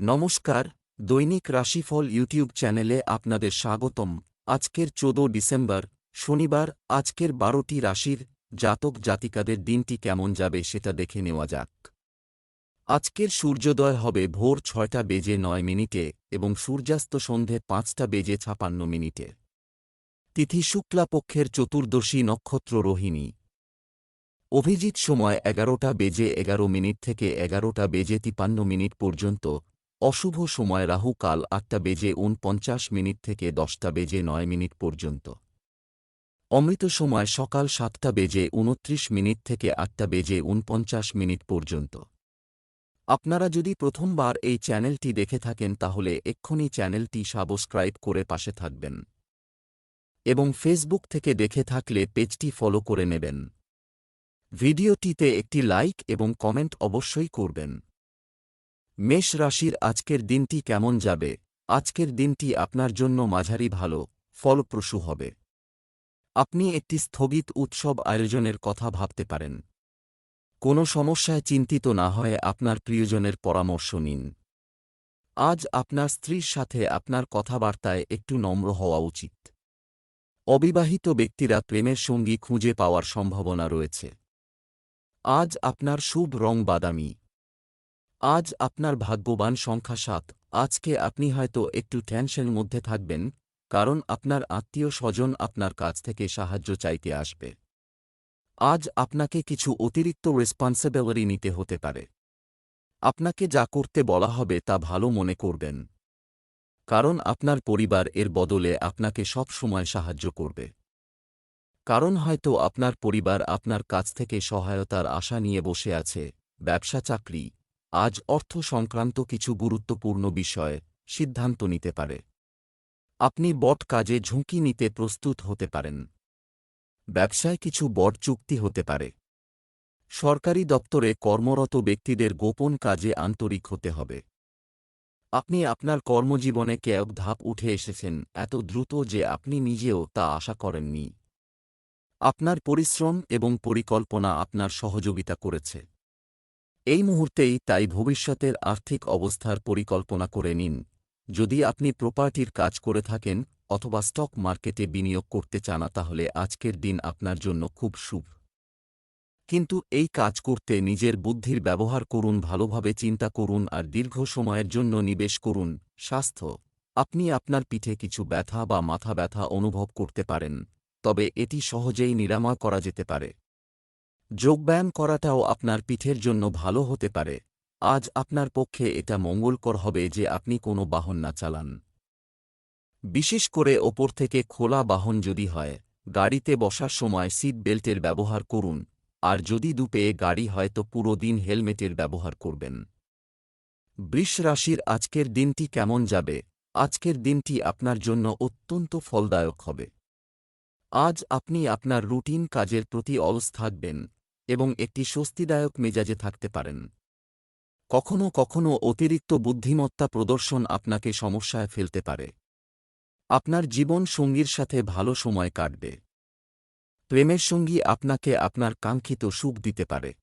নমস্কার, দৈনিক রাশিফল ইউটিউব চ্যানেলে আপনাদের স্বাগতম। আজকের চোদ্দ ডিসেম্বর, শনিবার, আজকের বারোটি রাশির জাতক জাতিকাদের দিনটি কেমন যাবে সেটা দেখে নেওয়া যাক। আজকের সূর্যোদয় হবে ভোর ছয়টা বেজে নয় মিনিটে এবং সূর্যাস্ত সন্ধে পাঁচটা বেজে ছাপান্ন মিনিটে। তিথি শুক্লাপক্ষের চতুর্দশী নক্ষত্র রোহিণী। অভিজিৎ সময় এগারোটা বেজে এগারো মিনিট থেকে এগারোটা বেজে তিপান্ন মিনিট পর্যন্ত অশুভ সময় রাহু কাল আটটা বেজে উনপঞ্চাশ মিনিট থেকে দশটা বেজে নয় মিনিট পর্যন্ত। অমৃত সময় সকাল সাতটা বেজে উনত্রিশ মিনিট থেকে আটটা বেজে উনপঞ্চাশ মিনিট পর্যন্ত। আপনারা যদি প্রথমবার এই চ্যানেলটি দেখে থাকেন তাহলে এক্ষুনি চ্যানেলটি সাবস্ক্রাইব করে পাশে থাকবেন। এবং ফেসবুক থেকে দেখে থাকলে পেজটি ফলো করে নেবেন। ভিডিওটিতে একটি লাইক এবং কমেন্ট অবশ্যই করবেন। মেষ রাশির আজকের দিনটি কেমন যাবে? আজকের দিনটি আপনার জন্য মাঝারি ভালো, ফলপ্রসূ হবে। আপনি একটি স্থগিত উৎসব আয়োজনের কথা ভাবতে পারেন। কোনো সমস্যায় চিন্তিত না হয়ে আপনার প্রিয়জনের পরামর্শ নিন। আজ আপনার স্ত্রীর সাথে আপনার কথাবার্তায় একটু নম্র হওয়া উচিত। অবিবাহিত ব্যক্তিরা প্রেমের সঙ্গী খুঁজে পাওয়ার সম্ভাবনা রয়েছে। আজ আপনার শুভ রং বাদামি। আজ আপনার ভাগ্যবান সংখ্যা সাত। আজকে আপনি হয়তো একটু টেনশন মধ্যে থাকবেন, কারণ আপনার আত্মীয় স্বজন আপনার কাছ থেকে সাহায্য চাইতে আসবে। আজ আপনাকে কিছু অতিরিক্ত রেসপন্সিবিলিটি নিতে হতে পারে। আপনাকে যা করতে বলা হবে তা ভালো মনে করবেন, কারণ আপনার পরিবার এর বদলে আপনাকে সব সময় সাহায্য করবে। কারণ হয়তো আপনার পরিবার আপনার কাছ থেকে সহায়তার আশা নিয়ে বসে আছে, ব্যবসা চাকরি আজ অর্থ সংক্রান্ত কিছু গুরুত্বপূর্ণ বিষয় সিদ্ধান্ত নিতে পারে। আপনি বট কাজে ঝুঁকি নিতে প্রস্তুত হতে পারেন। ব্যবসায় কিছু বট চুক্তি হতে পারে। সরকারি দপ্তরে কর্মরত ব্যক্তিদের গোপন কাজে আন্তরিক হতে হবে। আপনি আপনার কর্মজীবনে কেয়ক ধাপ উঠে এসেছেন এত দ্রুত যে আপনি নিজেও তা আশা করেননি। আপনার পরিশ্রম এবং পরিকল্পনা আপনার সহযোগিতা করেছে। এই মুহূর্তেই তাই ভবিষ্যতের আর্থিক অবস্থার পরিকল্পনা করে নিন। যদি আপনি প্রপার্টির কাজ করে থাকেন অথবা স্টক মার্কেটে বিনিয়োগ করতে চান, তাহলে আজকের দিন আপনার জন্য খুব শুভ। কিন্তু এই কাজ করতে নিজের বুদ্ধির ব্যবহার করুন, ভালোভাবে চিন্তা করুন আর দীর্ঘ সময়ের জন্য নিবেশ করুন। স্বাস্থ্য। আপনি আপনার পিঠে কিছু ব্যথা বা মাথা ব্যথা অনুভব করতে পারেন, তবে এটি সহজেই নিরাময় করা যেতে পারে। যোগব্যায়াম করাটাও আপনার পিঠের জন্য ভালো হতে পারে। আজ আপনার পক্ষে এটা মঙ্গলকর হবে যে আপনি কোনো বাহন না চালান। বিশেষ করে ওপর থেকে খোলা বাহন যদি হয়, গাড়িতে বসার সময় সিট বেল্টের ব্যবহার করুন। আর যদি দুপেয়ে গাড়ি হয় তো পুরো দিন হেলমেটের ব্যবহার করবেন। বৃষ রাশির আজকের দিনটি কেমন যাবে? আজকের দিনটি আপনার জন্য অত্যন্ত ফলদায়ক হবে। আজ আপনি আপনার রুটিন কাজের প্রতি অলস থাকবেন। এবং একটি স্বস্তিদায়ক মেজাজে থাকতে পারেন। কখনও কখনও অতিরিক্ত বুদ্ধিমত্তা প্রদর্শন আপনাকে সমস্যায় ফেলতে পারে। আপনার জীবন সঙ্গীর সাথে ভালো সময় কাটবে। প্রেমের সঙ্গী আপনাকে আপনার কাঙ্ক্ষিত সুখ দিতে পারে।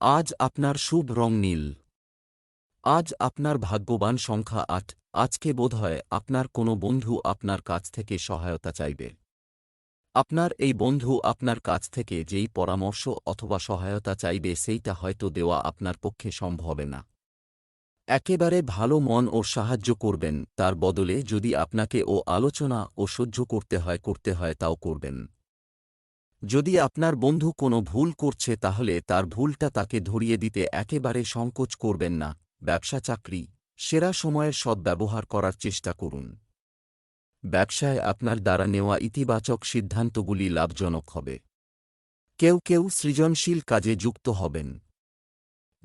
আজ আপনার শুভ রং নীল। আজ আপনার ভাগ্যবান সংখ্যা আট। আজকে বোধহয় আপনার কোনো বন্ধু আপনার কাছ থেকে সহায়তা চাইবে। আপনার এই বন্ধু আপনার কাছ থেকে যেই পরামর্শ অথবা সহায়তা চাইবে সেইটা হয়তো দেওয়া আপনার পক্ষে সম্ভবে না। একেবারে ভালো মন ও সাহায্য করবেন, তার বদলে যদি আপনাকে ও আলোচনা ও সহ্য করতে হয় করতে হয় তাও করবেন। যদি আপনার বন্ধু কোনো ভুল করছে তাহলে তার ভুলটা তাকে ধরিয়ে দিতে একেবারে সংকোচ করবেন না। ব্যবসা চাকরি, সেরা সময়ের সদ্ব্যবহার করার চেষ্টা করুন। ব্যবসায় আপনার দ্বারা নেওয়া ইতিবাচক সিদ্ধান্তগুলি লাভজনক হবে। কেউ কেউ সৃজনশীল কাজে যুক্ত হবেন।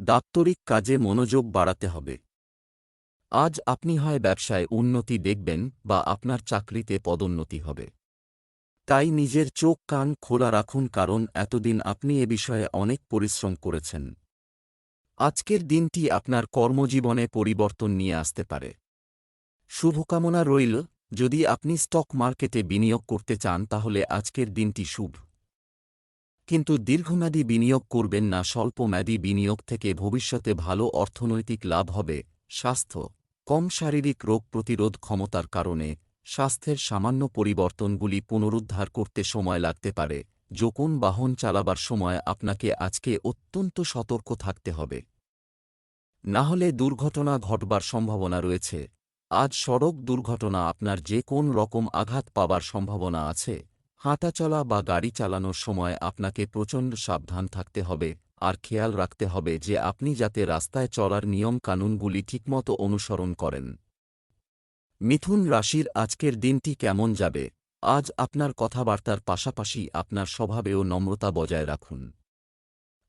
দাপ্তরিক কাজে মনোযোগ বাড়াতে হবে। আজ আপনি হয় ব্যবসায় উন্নতি দেখবেন বা আপনার চাকরিতে পদোন্নতি হবে। তাই নিজের চোখ কান খোলা রাখুন কারণ এতদিন আপনি এ বিষয়ে অনেক পরিশ্রম করেছেন। আজকের দিনটি আপনার কর্মজীবনে পরিবর্তন নিয়ে আসতে পারে। শুভকামনা রইল যদি আপনি স্টক মার্কেটে বিনিয়োগ করতে চান তাহলে আজকের দিনটি শুভ। কিন্তু দীর্ঘমেয়াদী বিনিয়োগ করবেন না, স্বল্পমেয়াদী বিনিয়োগ থেকে ভবিষ্যতে ভালো অর্থনৈতিক লাভ হবে, স্বাস্থ্য, কম শারীরিক রোগ প্রতিরোধ ক্ষমতার কারণে, স্বাস্থ্যের সামান্য পরিবর্তনগুলি পুনরুদ্ধার করতে সময় লাগতে পারে, যখন বাহন চালাবার সময় আপনাকে আজকে অত্যন্ত সতর্ক থাকতে হবে। না হলে দুর্ঘটনা ঘটবার সম্ভাবনা রয়েছে। আজ সড়ক দুর্ঘটনা আপনার যে কোন রকম আঘাত পাবার সম্ভাবনা আছে, হাঁটাচলা বা গাড়ি চালানোর সময় আপনাকে প্রচণ্ড সাবধান থাকতে হবে। আর খেয়াল রাখতে হবে যে আপনি যাতে রাস্তায় চলার নিয়ম কানুনগুলি ঠিকমতো অনুসরণ করেন। মিথুন রাশির আজকের দিনটি কেমন যাবে? আজ আপনার কথাবার্তার পাশাপাশি আপনার স্বভাবেও নম্রতা বজায় রাখুন।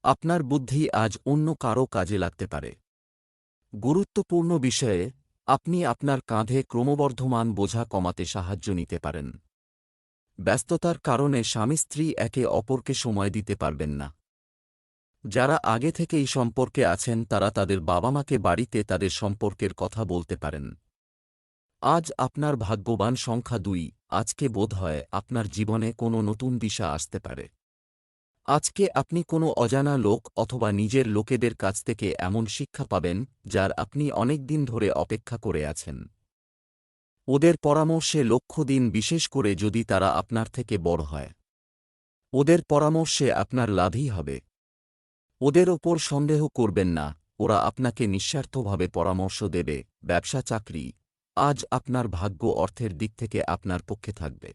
আপনার বুদ্ধি আজ অন্য কারও কাজে লাগতে পারে। গুরুত্বপূর্ণ বিষয়ে আপনি আপনার কাঁধে ক্রমবর্ধমান বোঝা কমাতে সাহায্য নিতে পারেন। ব্যস্ততার কারণে স্বামী স্ত্রী একে অপরকে সময় দিতে পারবেন না। যারা আগে থেকে এই সম্পর্কে আছেন, তারা তাদের বাবা মাকে বাড়িতে তাদের সম্পর্কের কথা বলতে পারেন। আজ আপনার ভাগ্যবান সংখ্যা দুই। আজকে বোধ হয় আপনার জীবনে কোনো নতুন দিশা আসতে পারে। আজকে আপনি কোনো অজানা লোক অথবা নিজের লোকেদের কাছ থেকে এমন শিক্ষা পাবেন, যার আপনি অনেক দিন ধরে অপেক্ষা করে আছেন। ওদের পরামর্শে লক্ষ্য দিন বিশেষ করে যদি তারা আপনার থেকে বড় হয়। ওদের পরামর্শে আপনার লাভই হবে। ওদের ওপর সন্দেহ করবেন না, ওরা আপনাকে নিঃস্বার্থভাবে পরামর্শ দেবে, ব্যবসা চাকরি। আজ আপনার ভাগ্য অর্থের দিক থেকে আপনার পক্ষে থাকবে।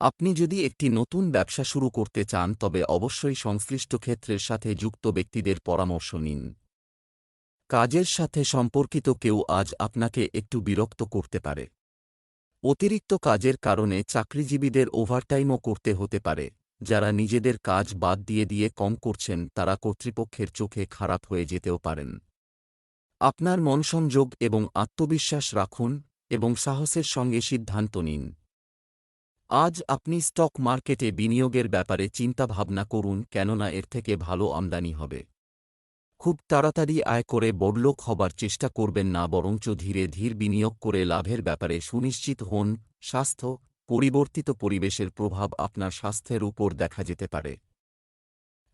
আপনি যদি একটি নতুন ব্যবসা শুরু করতে চান, তবে অবশ্যই সংশ্লিষ্ট ক্ষেত্রের সাথে যুক্ত ব্যক্তিদের পরামর্শ নিন। কাজের সাথে সম্পর্কিত কেউ আজ আপনাকে একটু বিরক্ত করতে পারে। অতিরিক্ত কাজের কারণে চাকরিজীবীদের ওভারটাইমও করতে হতে পারে। যারা নিজেদের কাজ বাদ দিয়ে দিয়ে কম করছেন, তারা কর্তৃপক্ষের চোখে খারাপ হয়ে যেতেও পারেন। আপনার মনসংযোগ এবং আত্মবিশ্বাস রাখুন এবং সাহসের সঙ্গে সিদ্ধান্ত নিন। আজ আপনি স্টক মার্কেটে বিনিয়োগের ব্যাপারে চিন্তাভাবনা করুন কেননা এর থেকে ভালো আমদানি হবে। খুব তাড়াতাড়ি আয় করে বড়লোক হবার চেষ্টা করবেন না বরঞ্চ ধীরে ধীর বিনিয়োগ করে লাভের ব্যাপারে সুনিশ্চিত হন, স্বাস্থ্য, পরিবর্তিত পরিবেশের প্রভাব আপনার স্বাস্থ্যের উপর দেখা যেতে পারে।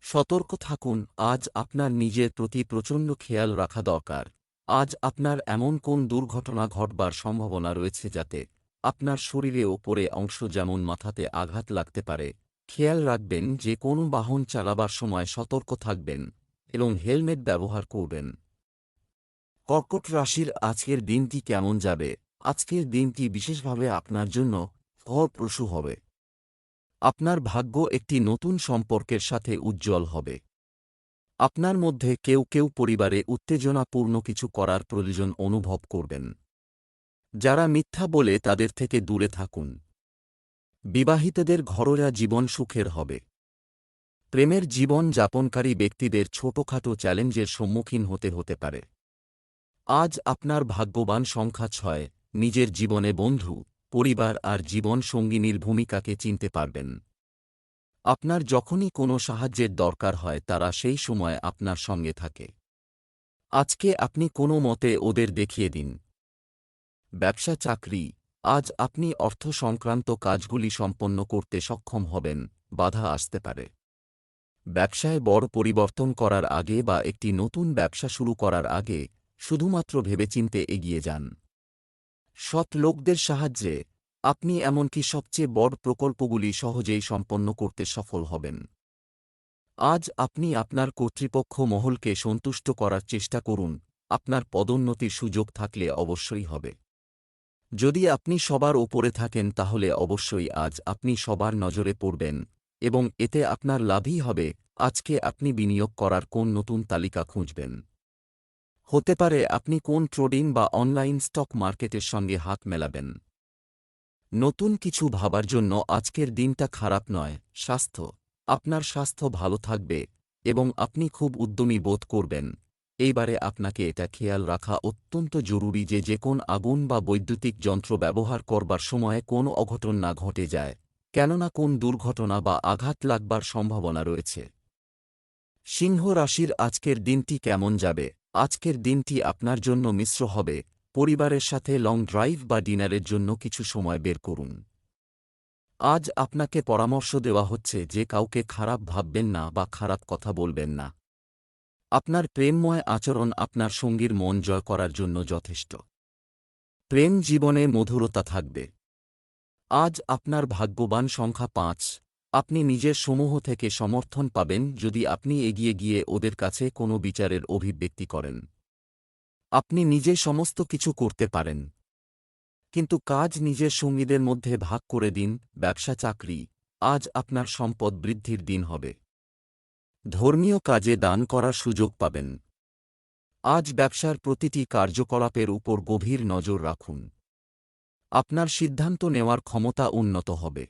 সতর্ক থাকুন, আজ আপনার নিজের প্রতি প্রচণ্ড খেয়াল রাখা দরকার। আজ আপনার এমন কোন দুর্ঘটনা ঘটবার সম্ভাবনা রয়েছে যাতে আপনার শরীরে ওপরে অংশ যেমন মাথাতে আঘাত লাগতে পারে, খেয়াল রাখবেন যে কোনো বাহন চালাবার সময় সতর্ক থাকবেন এবং হেলমেট ব্যবহার করবেন। কর্কট রাশির আজকের দিনটি কেমন যাবে? আজকের দিনটি বিশেষভাবে আপনার জন্য ফলপ্রসূ হবে। আপনার ভাগ্য একটি নতুন সম্পর্কের সাথে উজ্জ্বল হবে। আপনার মধ্যে কেউ কেউ পরিবারে উত্তেজনাপূর্ণ কিছু করার প্রয়োজন অনুভব করবেন। যারা মিথ্যা বলে তাদের থেকে দূরে থাকুন। বিবাহিতদের ঘরোয়া জীবন সুখের হবে। প্রেমের জীবন যাপনকারী ব্যক্তিদের ছোটখাটো চ্যালেঞ্জের সম্মুখীন হতে হতে পারে। আজ আপনার ভাগ্যবান সংখ্যা ছয়, নিজের জীবনে বন্ধু, পরিবার আর জীবন সঙ্গিনীর ভূমিকাকে চিনতে পারবেন। আপনার যখনই কোনো সাহায্যের দরকার হয়, তারা সেই সময় আপনার সঙ্গে থাকে। আজকে আপনি কোনো মতে ওদের দেখিয়ে দিন। ব্যবসা চাকরি। আজ আপনি অর্থ সংক্রান্ত কাজগুলি সম্পন্ন করতে সক্ষম হবেন, বাধা আসতে পারে। ব্যবসায় বড় পরিবর্তন করার আগে বা একটি নতুন ব্যবসা শুরু করার আগে শুধুমাত্র ভেবেচিন্তে এগিয়ে যান। সৎ লোকদের সাহায্যে আপনি এমনকি সবচেয়ে বড় প্রকল্পগুলি সহজেই সম্পন্ন করতে সফল হবেন। আজ আপনি আপনার কর্তৃপক্ষ মহলকে সন্তুষ্ট করার চেষ্টা করুন, আপনার পদোন্নতির সুযোগ থাকলে অবশ্যই হবে। যদি আপনি সবার ওপরে থাকেন তাহলে অবশ্যই আজ আপনি সবার নজরে পড়বেন, এবং এতে আপনার লাভই হবে, আজকে আপনি বিনিয়োগ করার কোন নতুন তালিকা খুঁজবেন। হতে পারে আপনি কোন ট্রেডিং বা অনলাইন স্টক মার্কেটের সঙ্গে হাত মেলাবেন। নতুন কিছু ভাবার জন্য আজকের দিনটা খারাপ নয়, স্বাস্থ্য। আপনার স্বাস্থ্য ভালো থাকবে, এবং আপনি খুব উদ্যমী বোধ করবেন। এইবারে আপনাকে এটা খেয়াল রাখা অত্যন্ত জরুরি যে যে কোন আগুন বা বৈদ্যুতিক যন্ত্র ব্যবহার করবার সময়ে কোন অঘটন না ঘটে যায়, কেননা কোন দুর্ঘটনা বা আঘাত লাগবার সম্ভাবনা রয়েছে। সিংহ রাশির আজকের দিনটি কেমন যাবে? আজকের দিনটি আপনার জন্য মিশ্র হবে। পরিবারের সাথে লং ড্রাইভ বা ডিনারের জন্য কিছু সময় বের করুন। আজ আপনাকে পরামর্শ দেওয়া হচ্ছে যে কাউকে খারাপ ভাববেন না বা খারাপ কথা বলবেন না। আপনার প্রেমময় আচরণ আপনার সঙ্গীর মন জয় করার জন্য যথেষ্ট। প্রেম জীবনে মধুরতা থাকবে। আজ আপনার ভাগ্যবান সংখ্যা পাঁচ। আপনি নিজের সমূহ থেকে সমর্থন পাবেন যদি আপনি এগিয়ে গিয়ে ওদের কাছে কোনো বিচারের অভিব্যক্তি করেন। আপনি নিজে সমস্ত কিছু করতে পারেন। কিন্তু কাজ নিজের সঙ্গীদের মধ্যে ভাগ করে দিন, ব্যবসা চাকরি। আজ আপনার সম্পদ বৃদ্ধির দিন হবে। ধর্মীয় কাজে দান করার সুযোগ পাবেন। আজ ব্যবসার প্রতিটি কার্যকলাপের উপর গভীর নজর রাখুন। আপনার সিদ্ধান্ত নেওয়ার ক্ষমতা উন্নত হবে।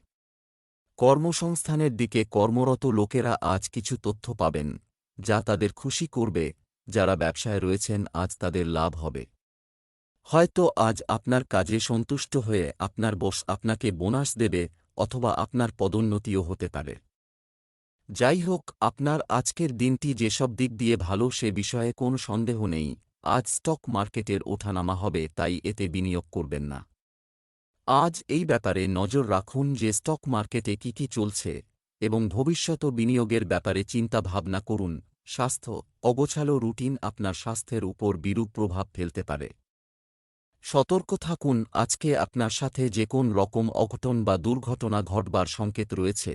কর্মসংস্থানের দিকে কর্মরত লোকেরা আজ কিছু তথ্য পাবেন, যা তাদের খুশি করবে, যারা ব্যবসায় রয়েছেন আজ তাদের লাভ হবে। হয়তো আজ আপনার কাজে সন্তুষ্ট হয়ে আপনার বস আপনাকে বোনাস দেবে, অথবা আপনার পদোন্নতিও হতে পারে। যাই হোক আপনার আজকের দিনটি যেসব দিক দিয়ে ভালো সে বিষয়ে কোনো সন্দেহ নেই। আজ স্টক মার্কেটের ওঠানামা হবে, তাই এতে বিনিয়োগ করবেন না। আজ এই ব্যাপারে নজর রাখুন যে স্টক মার্কেটে কি কি চলছে এবং ভবিষ্যৎ বিনিয়োগের ব্যাপারে চিন্তা ভাবনা করুন। স্বাস্থ্য, অগোছালো রুটিন আপনার স্বাস্থ্যের উপর বিরূপ প্রভাব ফেলতে পারে। সতর্ক থাকুন, আজকে আপনার সাথে যে কোন রকম অঘটন বা দুর্ঘটনা ঘটবার সংকেত রয়েছে।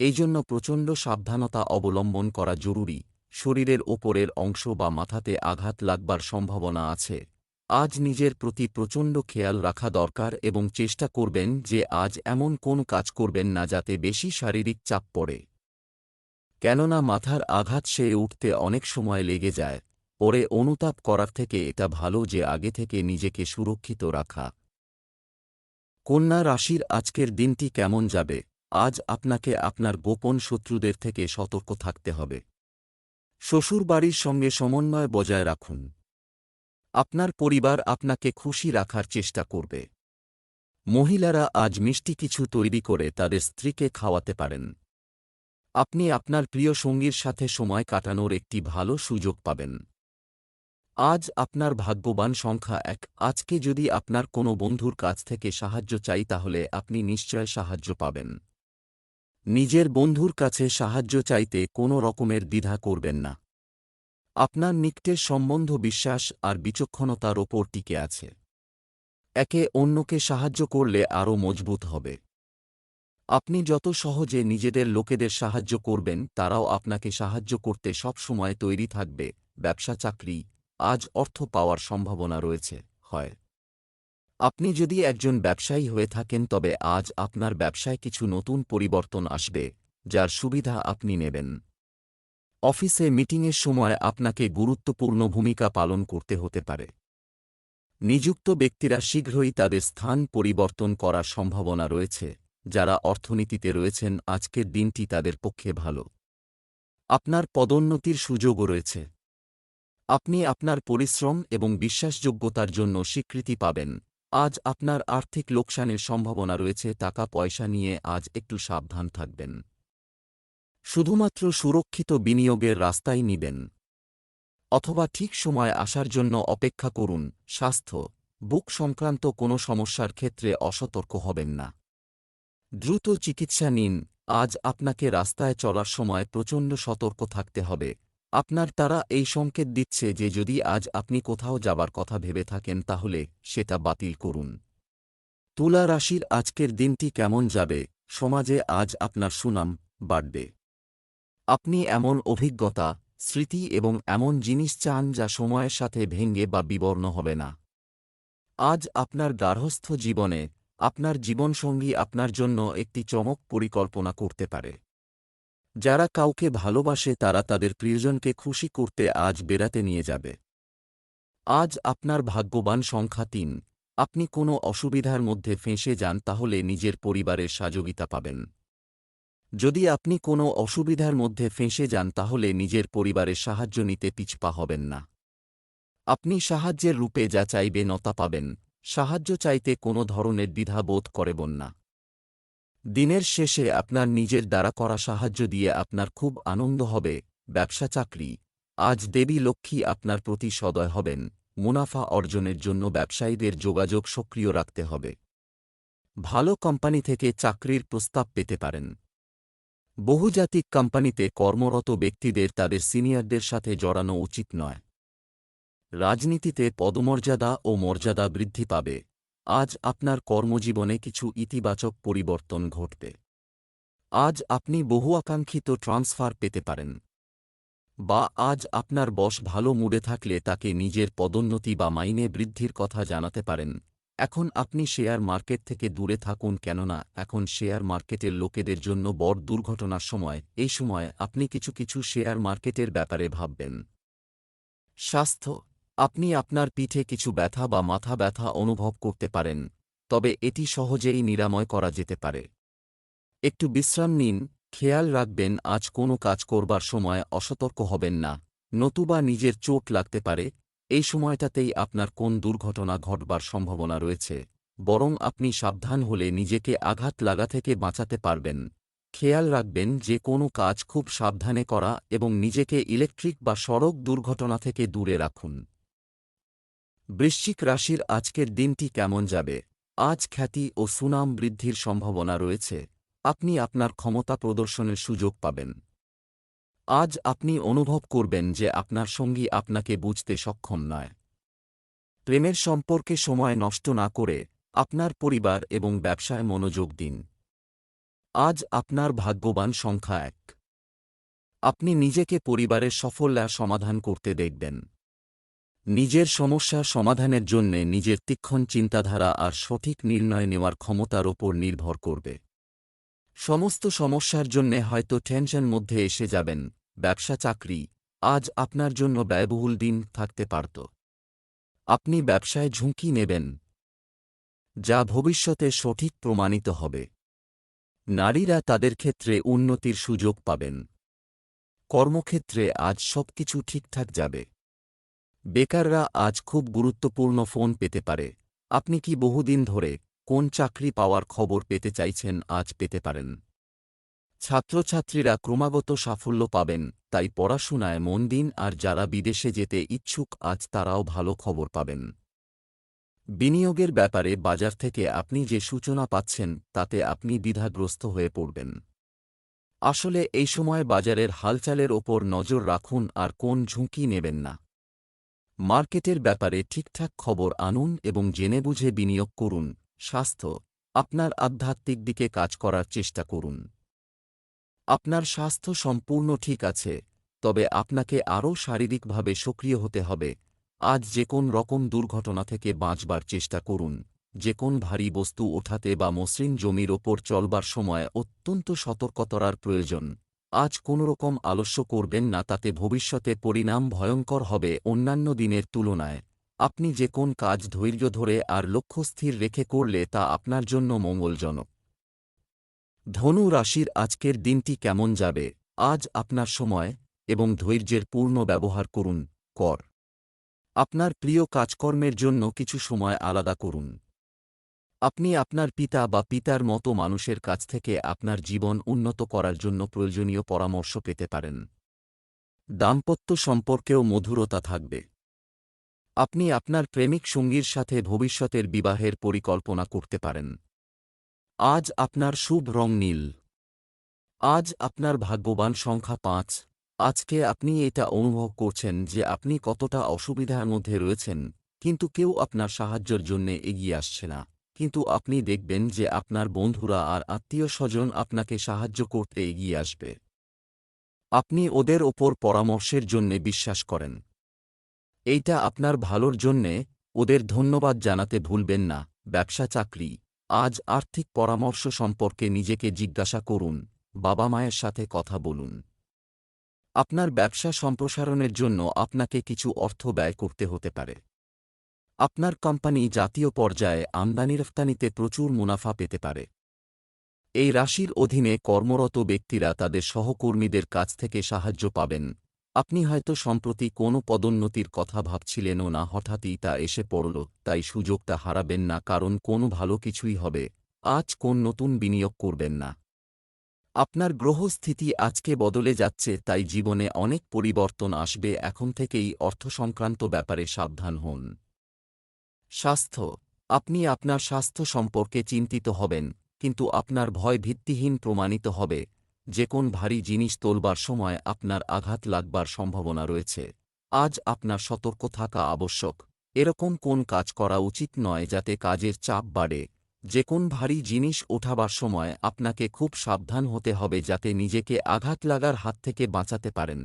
এই জন্য প্রচণ্ড সাবধানতা অবলম্বন করা জরুরি, শরীরের ওপরের অংশ বা মাথাতে আঘাত লাগবার সম্ভাবনা আছে। আজ নিজের প্রতি প্রচণ্ড খেয়াল রাখা দরকার এবং চেষ্টা করবেন যে আজ এমন কোন কাজ করবেন না যাতে বেশি শারীরিক চাপ পড়ে। কেননা মাথার আঘাত সে উঠতে অনেক সময় লেগে যায়। পরে অনুতাপ করার থেকে এটা ভালো যে আগে থেকে নিজেকে সুরক্ষিত রাখা। কন্যা রাশির আজকের দিনটি কেমন যাবে? আজ আপনাকে আপনার গোপন শত্রুদের থেকে সতর্ক থাকতে হবে। শ্বশুরবাড়ির সঙ্গে সমন্বয় বজায় রাখুন। আপনার পরিবার আপনাকে খুশি রাখার চেষ্টা করবে। মহিলারা আজ মিষ্টি কিছু তৈরি করে তাদের স্ত্রীকে খাওয়াতে পারেন। আপনি আপনার প্রিয় সঙ্গীর সাথে সময় কাটানোর একটি ভালো সুযোগ পাবেন। আজ আপনার ভাগ্যবান সংখ্যা এক। আজকে যদি আপনার কোনো বন্ধুর কাছ থেকে সাহায্য চাই তাহলে আপনি নিশ্চয় সাহায্য পাবেন। নিজের বন্ধুর কাছে সাহায্য চাইতে কোনো রকমের দ্বিধা করবেন না। আপনার নিকটের সম্বন্ধ বিশ্বাস আর বিচক্ষণতার ওপর টিকে আছে। একে অন্যকে সাহায্য করলে আরও মজবুত হবে। আপনি যত সহজে নিজেদের লোকেদের সাহায্য করবেন, তারাও আপনাকে সাহায্য করতে সব সময় তৈরি থাকবে, ব্যবসা, চাকরি, আজ অর্থ পাওয়ার সম্ভাবনা রয়েছে, হয়। আপনি যদি একজন ব্যবসায়ী হয়ে থাকেন, তবে আজ আপনার ব্যবসায় কিছু নতুন পরিবর্তন আসবে, যার সুবিধা আপনি নেবেন। অফিসে মিটিংয়ের সময় আপনাকে গুরুত্বপূর্ণ ভূমিকা পালন করতে হতে পারে। নিযুক্ত ব্যক্তিরা শীঘ্রই তাদের স্থান পরিবর্তন করার সম্ভাবনা রয়েছে। যারা অর্থনীতিতে রয়েছেন, আজকের দিনটি তাদের পক্ষে ভালো। আপনার পদোন্নতির সুযোগও রয়েছে। আপনি আপনার পরিশ্রম এবং বিশ্বাসযোগ্যতার জন্য স্বীকৃতি পাবেন। আজ আপনার আর্থিক লোকসানের সম্ভাবনা রয়েছে টাকা পয়সা নিয়ে আজ একটু সাবধান থাকবেন। শুধুমাত্র সুরক্ষিত বিনিয়োগের রাস্তাই নিবেন। অথবা ঠিক সময় আসার জন্য অপেক্ষা করুন, স্বাস্থ্য, বুক সংক্রান্ত কোনো সমস্যার ক্ষেত্রে অসতর্ক হবেন না। দ্রুত চিকিৎসা নিন, আজ আপনাকে রাস্তায় চলার সময় প্রচণ্ড সতর্ক থাকতে হবে। আপনার তারা এই সংকেত দিচ্ছে যে যদি আজ আপনি কোথাও যাবার কথা ভেবে থাকেন তাহলে সেটা বাতিল করুন। তুলা রাশির আজকের দিনটি কেমন যাবে? সমাজে আজ আপনার সুনাম বাড়বে। আপনি এমন অভিজ্ঞতা, স্মৃতি এবং এমন জিনিস চান যা সময়ের সাথে ভেঙ্গে বা বিবর্ণ হবে না। আজ আপনার গার্হস্থ্য জীবনে, আপনার জীবনসঙ্গী আপনার জন্য একটি চমক পরিকল্পনা করতে পারে। যারা কাউকে ভালোবাসে তারা তাদের প্রিয়জনকে খুশি করতে আজ বেড়াতে নিয়ে যাবে। আজ আপনার ভাগ্যবান সংখ্যা তিন। আপনি কোনো অসুবিধার মধ্যে ফেঁসে যান তাহলে নিজের পরিবারের সহযোগিতা পাবেন। যদি আপনি কোনো অসুবিধার মধ্যে ফেঁসে যান তাহলে নিজের পরিবারের সাহায্য নিতে পিছপা হবেন না। আপনি সাহায্যের রূপে যা চাইবে নতা পাবেন। সাহায্য চাইতে কোনো ধরনের দ্বিধা বোধ করবেন না। দিনের শেষে আপনার নিজের দ্বারা করা সাহায্য দিয়ে আপনার খুব আনন্দ হবে, ব্যবসা চাকরি। আজ দেবী লক্ষ্মী আপনার প্রতি সদয় হবেন, মুনাফা অর্জনের জন্য ব্যবসায়ীদের যোগাযোগ সক্রিয় রাখতে হবে। ভালো কোম্পানি থেকে চাকরির প্রস্তাব পেতে পারেন। বহুজাতিক কোম্পানিতে কর্মরত ব্যক্তিদের তাদের সিনিয়রদের সাথে জড়ানো উচিত নয়। রাজনীতিতে পদমর্যাদা ও মর্যাদা বৃদ্ধি পাবে। আজ আপনার কর্মজীবনে কিছু ইতিবাচক পরিবর্তন ঘটবে। আজ আপনি বহু আকাঙ্ক্ষিত ট্রান্সফার পেতে পারেন। বা আজ আপনার বস ভালো মুডে থাকলে তাকে নিজের পদোন্নতি বা মাইনে বৃদ্ধির কথা জানাতে পারেন। এখন আপনি শেয়ার মার্কেট থেকে দূরে থাকুন কেননা এখন শেয়ার মার্কেটের লোকেদের জন্য বড় দুর্ঘটনার সময়, এই সময় আপনি কিছু কিছু শেয়ার মার্কেটের ব্যাপারে ভাববেন। স্বাস্থ্য আপনি আপনার পিঠে কিছু ব্যথা বা মাথা ব্যথা অনুভব করতে পারেন, তবে এটি সহজেই নিরাময় করা যেতে পারে। একটু বিশ্রাম নিন, খেয়াল রাখবেন আজ কোনো কাজ করবার সময় অসতর্ক হবেন না, নতুবা নিজের চোট লাগতে পারে, এই সময়টাতেই আপনার কোন দুর্ঘটনা ঘটবার সম্ভাবনা রয়েছে, বরং আপনি সাবধান হলে নিজেকে আঘাত লাগা থেকে বাঁচাতে পারবেন। খেয়াল রাখবেন যে কোনো কাজ খুব সাবধানে করা এবং নিজেকে ইলেকট্রিক বা সড়ক দুর্ঘটনা থেকে দূরে রাখুন। বৃশ্চিক রাশির আজকের দিনটি কেমন যাবে? আজ খ্যাতি ও সুনাম বৃদ্ধির সম্ভাবনা রয়েছে। আপনি আপনার ক্ষমতা প্রদর্শনের সুযোগ পাবেন। আজ আপনি অনুভব করবেন যে আপনার সঙ্গী আপনাকে বুঝতে সক্ষম নয়। প্রেমের সম্পর্কে সময় নষ্ট না করে আপনার পরিবার এবং ব্যবসায় মনোযোগ দিন। আজ আপনার ভাগ্যবান সংখ্যা এক। আপনি নিজেকে পরিবারের সাফল্য সমাধান করতে দেখবেন। নিজের সমস্যা সমাধানের জন্যে নিজের তীক্ষণ চিন্তাধারা আর সঠিক নির্ণয় নেওয়ার ক্ষমতার ওপর নির্ভর করবে। সমস্ত সমস্যার জন্যে হয়তো টেনশন মধ্যে এসে যাবেন, ব্যবসা চাকরি, আজ আপনার জন্য ব্যয়বহুল দিন থাকতে পারত। আপনি ব্যবসায় ঝুঁকি নেবেন, যা ভবিষ্যতে সঠিক প্রমাণিত হবে। নারীরা তাদের ক্ষেত্রে উন্নতির সুযোগ পাবেন। কর্মক্ষেত্রে আজ সবকিছু ঠিকঠাক যাবে। বেকাররা আজ খুব গুরুত্বপূর্ণ ফোন পেতে পারে। আপনি কি বহুদিন ধরে কোন চাকরি পাওয়ার খবর পেতে চাইছেন আজ পেতে পারেন। ছাত্রছাত্রীরা ক্রমাগত সাফল্য পাবেন, তাই পড়াশোনায় মন দিন আর যারা বিদেশে যেতে ইচ্ছুক আজ তারাও ভালো খবর পাবেন। বিনিয়োগের ব্যাপারে বাজার থেকে আপনি যে সূচনা পাচ্ছেন, তাতে আপনি দ্বিধাগ্রস্ত হয়ে পড়বেন। আসলে এই সময় বাজারের হালচালের ওপর নজর রাখুন আর কোন ঝুঁকি নেবেন না। মার্কেটের ব্যাপারে ঠিকঠাক খবর আনুন এবং জেনে বুঝে বিনিয়োগ করুন। স্বাস্থ্য, আপনার আধ্যাত্মিক দিকে কাজ করার চেষ্টা করুন। আপনার স্বাস্থ্য সম্পূর্ণ ঠিক আছে, তবে আপনাকে আরও শারীরিকভাবে সক্রিয় হতে হবে। আজ যে কোন রকম দুর্ঘটনা থেকে বাঁচবার চেষ্টা করুন। যে কোন ভারী বস্তু ওঠাতে বা মসৃণ জমির ওপর চলবার সময় অত্যন্ত সতর্কতার প্রয়োজন। আজ কোনোরকম আলস্য করবেন না, তাতে ভবিষ্যতে পরিণাম ভয়ঙ্কর হবে অন্যান্য দিনের তুলনায়। আপনি যে কোন কাজ ধৈর্য ধরে আর লক্ষ্য স্থির রেখে করলে তা আপনার জন্য মঙ্গলজনক। ধনু রাশির আজকের দিনটি কেমন যাবে? আজ আপনার সময় এবং ধৈর্যের পূর্ণ ব্যবহার করুন, কর। আপনার প্রিয় কাজকর্মের জন্য কিছু সময় আলাদা করুন। আপনি আপনার পিতা বা পিতার মতো মানুষের কাছ থেকে আপনার জীবন উন্নত করার জন্য প্রয়োজনীয় পরামর্শ পেতে পারেন। দাম্পত্য সম্পর্কেও মধুরতা থাকবে। আপনি আপনার প্রেমিক সঙ্গীর সাথে ভবিষ্যতের বিবাহের পরিকল্পনা করতে পারেন। আজ আপনার শুভ রং নীল। আজ আপনার ভাগ্যবান সংখ্যা পাঁচ। আজকে আপনি এটা অনুভব করছেন যে আপনি কতটা অসুবিধার মধ্যে রয়েছেন, কিন্তু কেউ আপনার সাহায্যের জন্য এগিয়ে আসছে না। কিন্তু আপনি দেখবেন যে আপনার বন্ধুরা আর আত্মীয় স্বজন আপনাকে সাহায্য করতে এগিয়ে আসবে। আপনি ওদের ওপর পরামর্শের জন্যে বিশ্বাস করেন। এইটা আপনার ভালোর জন্যে ওদের ধন্যবাদ জানাতে ভুলবেন না, ব্যবসা চাকরি। আজ আর্থিক পরামর্শ সম্পর্কে নিজেকে জিজ্ঞাসা করুন, বাবা মায়ের সাথে কথা বলুন। আপনার ব্যবসা সম্প্রসারণের জন্য আপনাকে কিছু অর্থ ব্যয় করতে হতে পারে। আপনার কোম্পানি জাতীয় পর্যায়ে আমদানি রফতানিতে প্রচুর মুনাফা পেতে পারে। এই রাশির অধীনে কর্মরত ব্যক্তিরা তাদের সহকর্মীদের কাছ থেকে সাহায্য পাবেন। আপনি হয়তো সম্প্রতি কোনো পদোন্নতির কথা ভাবছিলেনও না, হঠাৎই তা এসে পড়ল, তাই সুযোগটা হারাবেন না, কারণ কোনো ভালো কিছুই হবে। আজ কোন নতুন বিনিয়োগ করবেন না। আপনার গ্রহস্থিতি আজকে বদলে যাচ্ছে, তাই জীবনে অনেক পরিবর্তন আসবে, এখন থেকেই অর্থ সংক্রান্ত ব্যাপারে সাবধান হন। স্বাস্থ্য। আপনি আপনার স্বাস্থ্য সম্পর্কে চিন্তিত হবেন, কিন্তু আপনার ভয় ভিত্তিহীন প্রমাণিত হবে। যে কোন ভারী জিনিস তোলবার সময় আপনার আঘাত লাগবার সম্ভাবনা রয়েছে। আজ আপনার সতর্ক থাকা আবশ্যক। এরকম কোন কাজ করা উচিত নয় যাতে কাজের চাপ বাড়ে। যে কোন ভারী জিনিস ওঠাবার সময় আপনাকে খুব সাবধান হতে হবে যাতে নিজেকে আঘাত লাগার হাত থেকে বাঁচাতে পারেন।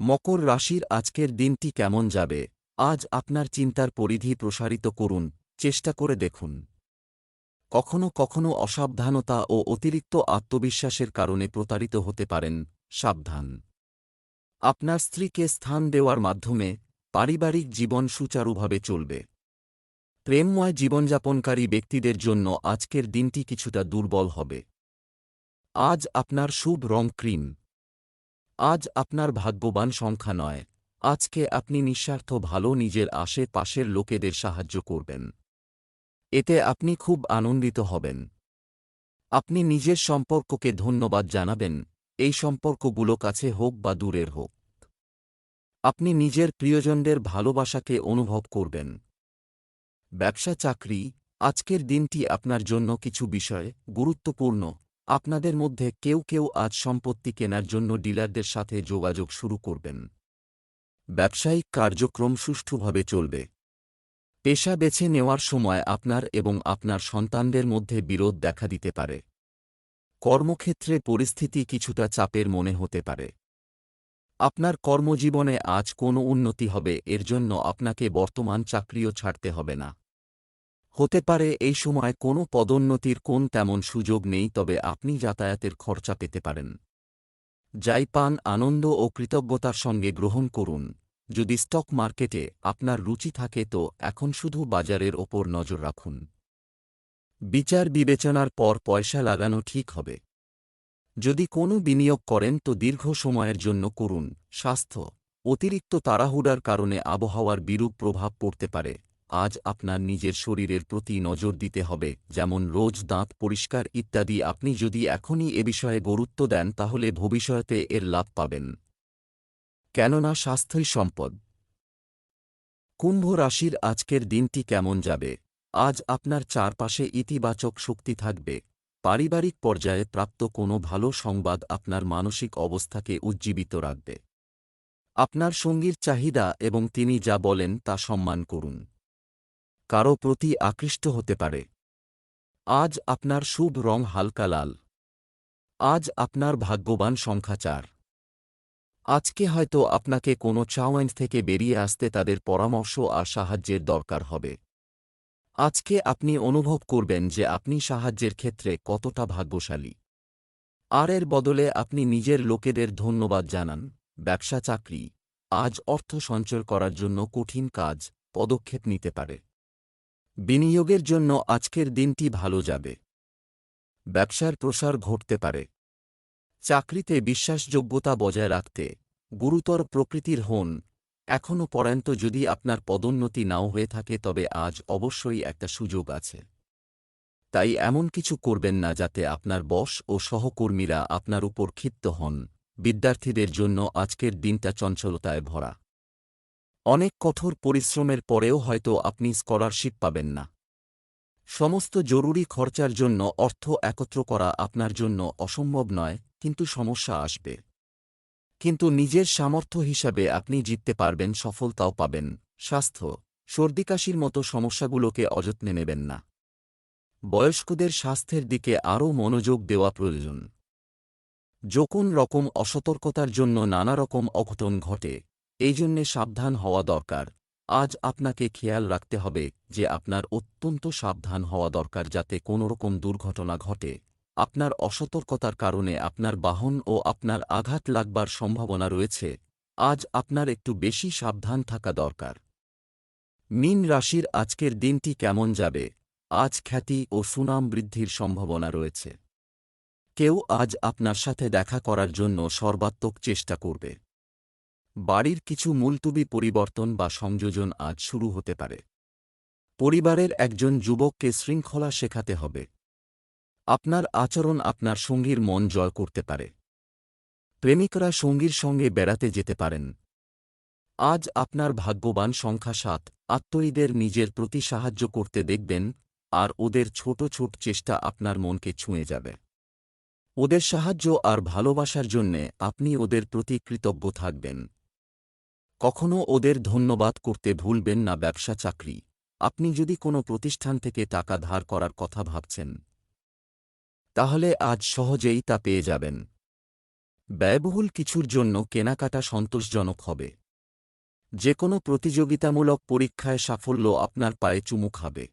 মকর রাশির আজকের দিনটি কেমন যাবে? আজ আপনার চিন্তার পরিধি প্রসারিত করুন, চেষ্টা করে দেখুন। কখনো কখনো অসাবধানতা ও অতিরিক্ত আত্মবিশ্বাসের কারণে প্রতারিত হতে পারেন, সাবধান। আপনার স্ত্রীকে স্থান দেওয়ার মাধ্যমে পারিবারিক জীবন সুচারুভাবে চলবে। প্রেমময় জীবনযাপনকারী ব্যক্তিদের জন্য আজকের দিনটি কিছুটা দুর্বল হবে। আজ আপনার শুভ রং ক্রিম। আজ আপনার ভাগ্যবান সংখ্যা নয়। আজকে আপনি নিঃস্বার্থ ভালো নিজের আশেপাশের লোকেদের সাহায্য করবেন। এতে আপনি খুব আনন্দিত হবেন। আপনি নিজের সম্পর্ককে ধন্যবাদ জানাবেন, এই সম্পর্কগুলো কাছে হোক বা দূরের হোক। আপনি নিজের প্রিয়জনদের ভালোবাসাকে অনুভব করবেন। ব্যবসা চাকরি, আজকের দিনটি আপনার জন্য কিছু বিষয়, গুরুত্বপূর্ণ। আপনাদের মধ্যে কেউ কেউ আজ সম্পত্তি কেনার জন্য ডিলারদের সাথে যোগাযোগ শুরু করবেন। ব্যবসায়িক কার্যক্রম সুষ্ঠুভাবে চলবে। পেশা বেছে নেওয়ার সময় আপনার এবং আপনার সন্তানদের মধ্যে বিরোধ দেখা দিতে পারে। কর্মক্ষেত্রে পরিস্থিতি কিছুটা চাপের মনে হতে পারে। আপনার কর্মজীবনে আজ কোনো উন্নতি হবে, এর জন্য আপনাকে বর্তমান চাকরিও ছাড়তে হবে না। হতে পারে এই সময় কোনো পদোন্নতির কোন তেমন সুযোগ নেই, তবে আপনি যাতায়াতের খরচা পেতে পারেন। যাই পান, আনন্দ ও কৃতজ্ঞতার সঙ্গে গ্রহণ করুন। যদি স্টক মার্কেটে আপনার রুচি থাকে তো এখন শুধু বাজারের ওপর নজর রাখুন। বিচার বিবেচনার পর পয়সা লাগানো ঠিক হবে। যদি কোনো বিনিয়োগ করেন তো দীর্ঘ সময়ের জন্য করুন। স্বাস্থ্য অতিরিক্ত তাড়াহুড়ার কারণে আবহাওয়ার বিরূপ প্রভাব পড়তে পারে। আজ আপনার নিজের শরীরের প্রতি নজর দিতে হবে, যেমন রোজ দাঁত পরিষ্কার ইত্যাদি। আপনি যদি এখনই এ বিষয়ে গুরুত্ব দেন, তাহলে ভবিষ্যতে এর লাভ পাবেন। কেননা স্বাস্থ্যই সম্পদ। কুম্ভ রাশির আজকের দিনটি কেমন যাবে? আজ আপনার চারপাশে ইতিবাচক শক্তি থাকবে। পারিবারিক পর্যায়ে প্রাপ্ত কোনো ভালো সংবাদ আপনার মানসিক অবস্থাকে উজ্জীবিত রাখবে। আপনার সঙ্গীর চাহিদা এবং তিনি যা বলেন তা সম্মান করুন। কারও প্রতি আকৃষ্ট হতে পারে। আজ আপনার শুভ রং হালকা লাল। আজ আপনার ভাগ্যবান সংখ্যা চার। আজকে হয়তো আপনাকে কোনো চাওয়াইন থেকে বেরিয়ে আসতে তাদের পরামর্শ আর সাহায্যের দরকার হবে। আজকে আপনি অনুভব করবেন যে আপনি সাহায্যের ক্ষেত্রে কতটা ভাগ্যশালী। আর এর বদলে আপনি নিজের লোকেদের ধন্যবাদ জানান, ব্যবসা চাকরি, আজ অর্থ সঞ্চয় করার জন্য কঠিন কাজ, পদক্ষেপ নিতে পারে। বিনিয়োগের জন্য আজকের দিনটি ভালো যাবে। ব্যবসার প্রসার ঘটতে পারে। চাকরিতে বিশ্বাসযোগ্যতা বজায় রাখতে গুরুতর প্রকৃতির হন এখনও পর্যন্ত যদি আপনার পদোন্নতি নাও হয়ে থাকে তবে আজ অবশ্যই একটা সুযোগ আছে। তাই এমন কিছু করবেন না যাতে আপনার বস ও সহকর্মীরা আপনার উপর ক্ষিপ্ত হন। বিদ্যার্থীদের জন্য আজকের দিনটা চঞ্চলতায় ভরা। অনেক কঠোর পরিশ্রমের পরেও হয়তো আপনি স্কলারশিপ পাবেন না। সমস্ত জরুরি খরচার জন্য অর্থ একত্র করা আপনার জন্য অসম্ভব নয়, কিন্তু সমস্যা আসবে। কিন্তু নিজের সামর্থ্য হিসাবে আপনি জিততে পারবেন, সফলতাও পাবেন। স্বাস্থ্য, সর্দিকাশির মতো সমস্যাগুলোকে অযত্নে নেবেন না। বয়স্কদের স্বাস্থ্যের দিকে আরও মনোযোগ দেওয়া প্রয়োজন। যখন রকম অসতর্কতার জন্য নানা রকম অঘটন ঘটে এই জন্যে সাবধান হওয়া দরকার। আজ আপনাকে খেয়াল রাখতে হবে যে আপনার অত্যন্ত সাবধান হওয়া দরকার যাতে কোনোরকম দুর্ঘটনা ঘটে। আপনার অসতর্কতার কারণে আপনার বাহন ও আপনার আঘাত লাগবার সম্ভাবনা রয়েছে। আজ আপনার একটু বেশি সাবধান থাকা দরকার। মিন রাশির আজকের দিনটি কেমন যাবে? আজ খ্যাতি ও সুনাম বৃদ্ধির সম্ভাবনা রয়েছে। কেউ আজ আপনার সাথে দেখা করার জন্য সর্বাত্মক চেষ্টা করবে। বাড়ির কিছু মুলতুবি পরিবর্তন বা সংযোজন আজ শুরু হতে পারে। পরিবারের একজন যুবককে শৃঙ্খলা শেখাতে হবে। আপনার আচরণ আপনার সঙ্গীর মন জয় করতে পারে। প্রেমিকরা সঙ্গীর সঙ্গে বেড়াতে যেতে পারেন। আজ আপনার ভাগ্যবান সংখ্যা সাত। আত্মীয়দের নিজের প্রতি সাহায্য করতে দেখবেন, আর ওদের ছোট ছোট চেষ্টা আপনার মনকে ছুঁয়ে যাবে। ওদের সাহায্য আর ভালোবাসার জন্যে আপনি ওদের প্রতি কৃতজ্ঞ থাকবেন। কখনো ওদের ধন্যবাদ করতে ভুলবেন না ব্যবসা চাকরি। আপনি যদি কোনো প্রতিষ্ঠান থেকে টাকা ধার করার কথা ভাবছেন, তাহলে আজ সহজেই তা পেয়ে যাবেন। ব্যয়বহুল কিছুর জন্য কেনাকাটা সন্তোষজনক হবে। যে কোনো প্রতিযোগিতামূলক পরীক্ষায় সাফল্য আপনার পায়ে চুমু খাবে।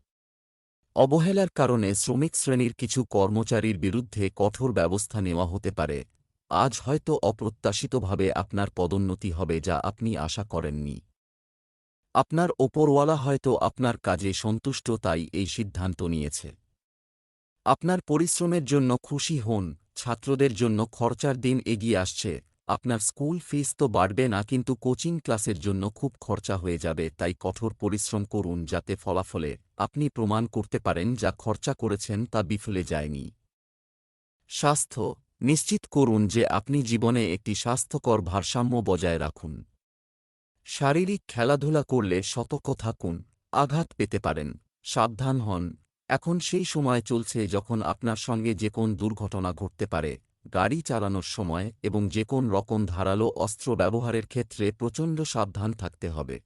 অবহেলার কারণে শ্রমিক শ্রেণির কিছু কর্মচারীর বিরুদ্ধে কঠোর ব্যবস্থা নেওয়া হতে পারে। আজ হয়তো অপ্রত্যাশিতভাবে আপনার পদোন্নতি হবে যা আপনি আশা করেননি। আপনার ওপরওয়ালা হয়তো আপনার কাজে সন্তুষ্ট তাই এই সিদ্ধান্ত নিয়েছে। আপনার পরিশ্রমের জন্য খুশি হন, ছাত্রদের জন্য খরচার দিন এগিয়ে আসছে, আপনার স্কুল ফিস তো বাড়বে না কিন্তু কোচিং ক্লাসের জন্য খুব খরচা হয়ে যাবে তাই কঠোর পরিশ্রম করুন যাতে ফলাফলে আপনি প্রমাণ করতে পারেন যা খরচা করেছেন তা বিফলে যায়নি। স্বাস্থ্য নিশ্চিত করুন যে আপনি জীবনে একটি স্বাস্থ্যকর ভারসাম্য বজায় রাখুন। শারীরিক খেলাধুলা করলে সতর্ক থাকুন, আঘাত পেতে পারেন, সাবধান হন। এখন সেই সময় চলছে যখন আপনার সঙ্গে যে কোন দুর্ঘটনা ঘটতে পারে, গাড়ি চালানোর সময় এবং যে কোন রকম ধারালো অস্ত্র ব্যবহারের ক্ষেত্রে প্রচণ্ড সাবধান থাকতে হবে।